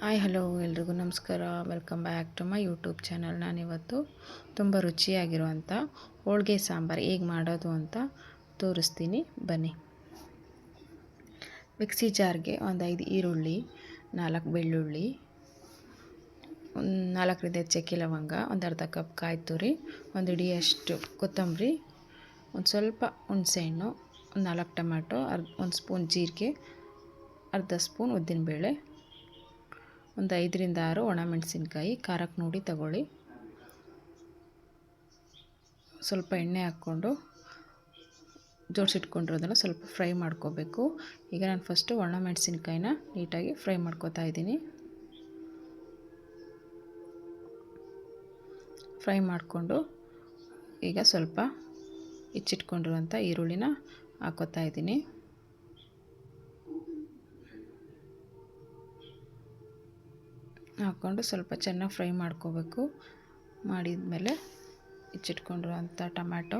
Hi hello ಎಲ್ರಿಗೂ ನಮಸ್ಕಾರ. Welcome back to my YouTube channel ನಾನಿವತ್ತು ತುಂಬ ರುಚಿಯಾಗಿರುವಂಥ ಹೋಳಿಗೆ ಸಾಂಬಾರು ಹೇಗೆ ಮಾಡೋದು ಅಂತ ತೋರಿಸ್ತೀನಿ. ಬನ್ನಿ. ಮಿಕ್ಸಿ ಜಾರ್ಗೆ ಒಂದು ಐದು ಈರುಳ್ಳಿ, ನಾಲ್ಕು ಬೆಳ್ಳುಳ್ಳಿ, ಒಂದು ನಾಲ್ಕರಿಂದ ಚಕ್ಕೆ ಲವಂಗ, ಒಂದು ಅರ್ಧ ಕಪ್ ಕಾಯಿ ತುರಿ, ಒಂದು ಇಡಿಯಷ್ಟು ಕೊತ್ತಂಬರಿ, ಒಂದು ಸ್ವಲ್ಪ ಹುಣಸೆಹಣ್ಣು ಒಂದು ನಾಲ್ಕು ಟೊಮ್ಯಾಟೊ, ಅರ್ಧ, ಒಂದು ಸ್ಪೂನ್ ಜೀರಿಗೆ, ಅರ್ಧ ಸ್ಪೂನ್ ಉದ್ದಿನಬೇಳೆ ಒಂದು ಐದರಿಂದ ಆರು ಒಣಮೆಣಸಿನ್ಕಾಯಿ ಖಾರಕ್ಕೆ ನೋಡಿ ತಗೊಳ್ಳಿ. ಸ್ವಲ್ಪ ಎಣ್ಣೆ ಹಾಕ್ಕೊಂಡು ಜೋಡಿಸಿಟ್ಕೊಂಡಿರೋದನ್ನ ಸ್ವಲ್ಪ ಫ್ರೈ ಮಾಡ್ಕೋಬೇಕು. ಈಗ ನಾನು ಫಸ್ಟು ಒಣಮೆಣಸಿನ್ಕಾಯಿನ ನೀಟಾಗಿ ಫ್ರೈ ಮಾಡ್ಕೋತಾ ಇದ್ದೀನಿ. ಫ್ರೈ ಮಾಡಿಕೊಂಡು ಈಗ ಸ್ವಲ್ಪ ಹೆಚ್ಚಿಟ್ಕೊಂಡಿರುವಂಥ ಈರುಳ್ಳಿನ ಹಾಕೋತಾ ಇದ್ದೀನಿ. ಹಾಕ್ಕೊಂಡು ಸ್ವಲ್ಪ ಚೆನ್ನಾಗಿ ಫ್ರೈ ಮಾಡ್ಕೋಬೇಕು. ಮಾಡಿದ ಮೇಲೆ ಹೆಚ್ಚಿಟ್ಕೊಂಡಿರುವಂಥ ಟೊಮ್ಯಾಟೊ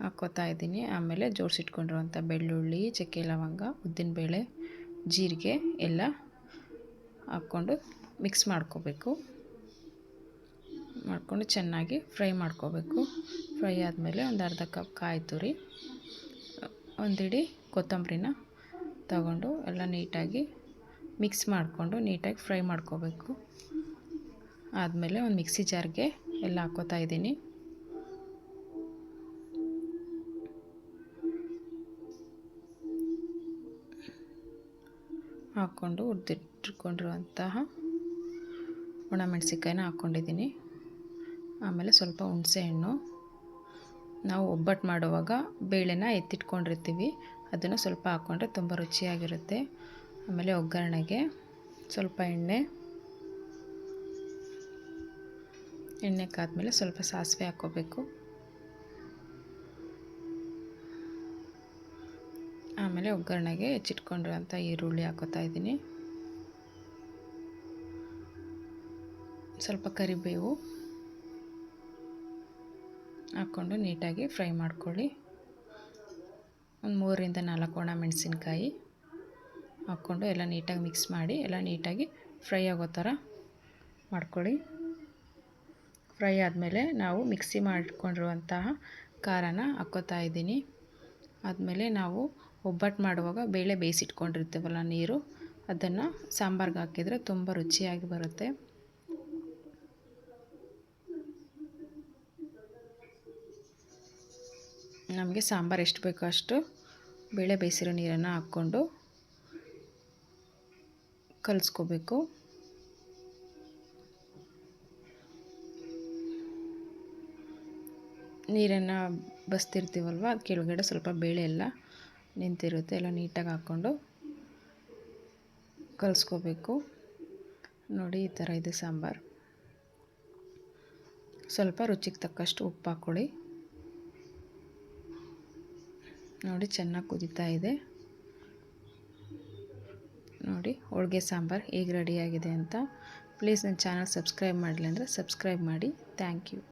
ಹಾಕ್ಕೋತಾ ಇದ್ದೀನಿ. ಆಮೇಲೆ ಜೋಡಿಸಿಟ್ಕೊಂಡಿರುವಂಥ ಬೆಳ್ಳುಳ್ಳಿ, ಚಕ್ಕೆ ಲವಂಗ, ಉದ್ದಿನಬೇಳೆ, ಜೀರಿಗೆ ಎಲ್ಲ ಹಾಕ್ಕೊಂಡು ಮಿಕ್ಸ್ ಮಾಡ್ಕೋಬೇಕು. ಮಾಡಿಕೊಂಡು ಚೆನ್ನಾಗಿ ಫ್ರೈ ಮಾಡ್ಕೋಬೇಕು. ಫ್ರೈ ಆದಮೇಲೆ ಒಂದು ಅರ್ಧ ಕಪ್ ಕಾಯಿ ತುರಿ, ಒಂದಿಡಿ ಕೊತ್ತಂಬರಿನ ತಗೊಂಡು ಎಲ್ಲ ನೀಟಾಗಿ ಮಿಕ್ಸ್ ಮಾಡಿಕೊಂಡು ನೀಟಾಗಿ ಫ್ರೈ ಮಾಡ್ಕೋಬೇಕು. ಆದಮೇಲೆ ಒಂದು ಮಿಕ್ಸಿ ಜಾರ್ಗೆ ಎಲ್ಲ ಹಾಕೋತಾ ಇದ್ದೀನಿ. ಹಾಕ್ಕೊಂಡು ಹುರಿದಿಟ್ಕೊಂಡಿರುವಂತಹ ಒಣಮೆಣಸಿನ್ಕಾಯಿನ ಹಾಕ್ಕೊಂಡಿದ್ದೀನಿ. ಆಮೇಲೆ ಸ್ವಲ್ಪ ಹುಣಸೆಹಣ್ಣು ನಾವು ಒಬ್ಬಟ್ಟು ಮಾಡುವಾಗ ಬೇಳೆನ ಎತ್ತಿಟ್ಕೊಂಡಿರ್ತೀವಿ. ಅದನ್ನು ಸ್ವಲ್ಪ ಹಾಕ್ಕೊಂಡ್ರೆ ತುಂಬ ರುಚಿಯಾಗಿರುತ್ತೆ. ಆಮೇಲೆ ಒಗ್ಗರಣೆಗೆ ಸ್ವಲ್ಪ ಎಣ್ಣೆ. ಎಣ್ಣೆ ಕಾದ್ಮೇಲೆ ಸ್ವಲ್ಪ ಸಾಸಿವೆ ಹಾಕ್ಕೋಬೇಕು. ಆಮೇಲೆ ಒಗ್ಗರಣೆಗೆ ಹೆಚ್ಚಿಟ್ಕೊಂಡಿರೋಂಥ ಈರುಳ್ಳಿ ಹಾಕೋತಾ ಇದ್ದೀನಿ. ಸ್ವಲ್ಪ ಕರಿಬೇವು ಹಾಕ್ಕೊಂಡು ನೀಟಾಗಿ ಫ್ರೈ ಮಾಡ್ಕೊಳ್ಳಿ. ಒಂದು ಮೂರರಿಂದ ನಾಲ್ಕು ಒಣ ಮೆಣಸಿನ್ಕಾಯಿ. ಹಾಕ್ಕೊಂಡು ಎಲ್ಲ ನೀಟಾಗಿ ಮಿಕ್ಸ್ ಮಾಡಿ ಎಲ್ಲ ನೀಟಾಗಿ ಫ್ರೈ ಆಗೋ ಥರ ಮಾಡ್ಕೊಳ್ಳಿ. ಫ್ರೈ ಆದಮೇಲೆ ನಾವು ಮಿಕ್ಸಿ ಮಾಡಿಕೊಂಡಿರುವಂತಹ ಖಾರನ ಹಾಕ್ಕೋತಾ ಇದ್ದೀನಿ. ಆದಮೇಲೆ ನಾವು ಒಬ್ಬಟ್ಟು ಮಾಡುವಾಗ ಬೇಳೆ ಬೇಯಿಸಿಟ್ಕೊಂಡಿರ್ತೀವಲ್ಲ ನೀರು, ಅದನ್ನು ಸಾಂಬಾರ್ಗೆ ಹಾಕಿದರೆ ತುಂಬ ರುಚಿಯಾಗಿ ಬರುತ್ತೆ. ನಮಗೆ ಸಾಂಬಾರು ಎಷ್ಟು ಬೇಕೋ ಅಷ್ಟು ಬೇಳೆ ಬೇಯಿಸಿರೋ ನೀರನ್ನು ಹಾಕ್ಕೊಂಡು ಕಲಿಸ್ಕೋಬೇಕು. ನೀರನ್ನು ಬಸ್ತಿರ್ತೀವಲ್ವ? ಅದು ಕೆಳಗಡೆ ಸ್ವಲ್ಪ ಬೇಳೆ ಎಲ್ಲ ನಿಂತಿರುತ್ತೆ, ಎಲ್ಲ ನೀಟಾಗಿ ಹಾಕ್ಕೊಂಡು ಕಲಿಸ್ಕೋಬೇಕು. ನೋಡಿ, ಈ ಥರ ಇದೆ ಸಾಂಬಾರು. ಸ್ವಲ್ಪ ರುಚಿಗೆ ತಕ್ಕಷ್ಟು ಉಪ್ಪು ಹಾಕ್ಕೊಳ್ಳಿ. ನೋಡಿ, ಚೆನ್ನಾಗಿ ಕುದೀತಾ ಇದೆ. ನೋಡಿ, ಹೋಳಿಗೆ ಸಾಂಬಾರು ಹೇಗೆ ರೆಡಿಯಾಗಿದೆ ಅಂತ. ಪ್ಲೀಸ್ ನನ್ನ ಚಾನಲ್ ಸಬ್ಸ್ಕ್ರೈಬ್ ಮಾಡಲಿ ಅಂದರೆ ಸಬ್ಸ್ಕ್ರೈಬ್ ಮಾಡಿ. Thank you